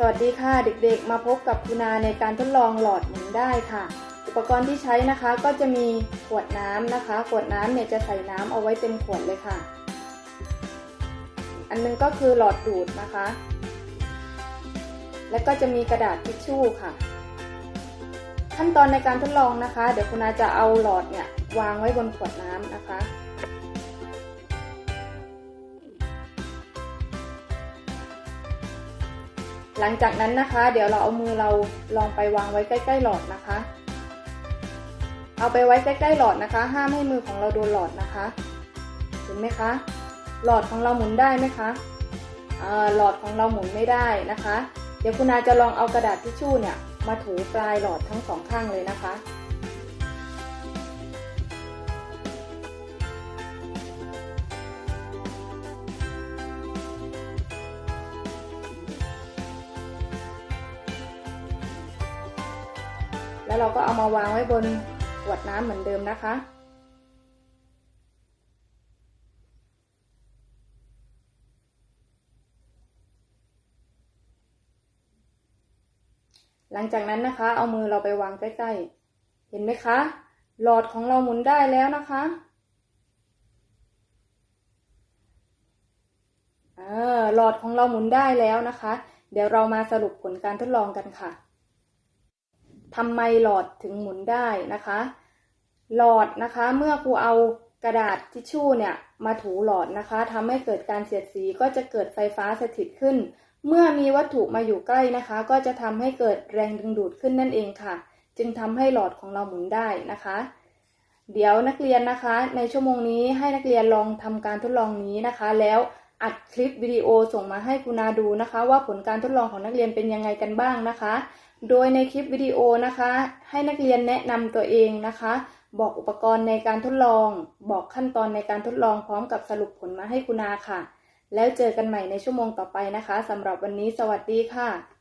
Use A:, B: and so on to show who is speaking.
A: สวัสดีค่ะเด็กๆ มาพบกับคุณาในการทดลองหลอดหมุนได้ค่ะ อุปกรณ์ที่ใช้นะคะก็จะมีขวดน้ำนะคะ ขวดน้ำเนี่ยจะใส่น้ำเอาไว้เต็มขวดเลยค่ะ อันนึงก็คือหลอดดูดนะคะ และก็จะมีกระดาษทิชชู่ค่ะ ขั้นตอนในการทดลองนะคะ เดี๋ยวคุณอาจะเอาหลอดเนี่ยวางไว้บนขวดน้ำนะคะ หลังจากนั้นนะคะ เดี๋ยวเราเอามือเราลองไปวางไว้ใกล้ ๆ หลอดนะคะ เอาไปไว้ใกล้ๆหลอดนะคะ ห้ามให้มือของเราโดนหลอดนะคะเห็นไหมคะ หลอดของเราหมุนได้ไหมคะหลอดของเราหมุนไม่ได้นะคะ เดี๋ยวคุณอาจะลองเอากระดาษทิชชู่เนี่ยมาถูปลายหลอดทั้งสองข้างเลยนะคะ แล้วเราก็เอามาวางไว้บนขวดน้ำเหมือนเดิมนะคะ หลังจากนั้นนะคะ เอามือเราไปวางใกล้ๆ เห็นไหมคะ หลอดของเราหมุนได้แล้วนะคะเออหลอดของเราหมุนได้แล้วนะคะ เดี๋ยวเรามาสรุปผลการทดลองกันค่ะ ทำไมหลอดถึงหมุนได้นะคะ หลอดนะคะเมื่อครูเอากระดาษทิชชู่เนี่ยมาถูหลอดนะคะทำให้เกิดการเสียดสีก็จะเกิดไฟฟ้าสถิตขึ้น เมื่อมีวัตถุมาอยู่ใกล้นะคะ ก็จะทำให้เกิดแรงดึงดูดขึ้นนั่นเองค่ะ จึงทำให้หลอดของเราหมุนได้นะคะ เดี๋ยวนักเรียนนะคะ ในชั่วโมงนี้ให้นักเรียนลองทำการทดลองนี้นะคะ แล้วอัดคลิปวิดีโอส่งมาให้คุณาดูนะคะ ว่าผลการทดลองของนักเรียนเป็นยังไงกันบ้างนะคะ โดยในคลิปวิดีโอนะคะ ให้นักเรียนแนะนำตัวเองนะคะ บอกอุปกรณ์ในการทดลอง บอกขั้นตอนในการทดลองพร้อมกับสรุปผลมาให้คุณาค่ะ แล้วเจอกันใหม่ในชั่วโมงต่อไปนะคะสำหรับวันนี้สวัสดีค่ะ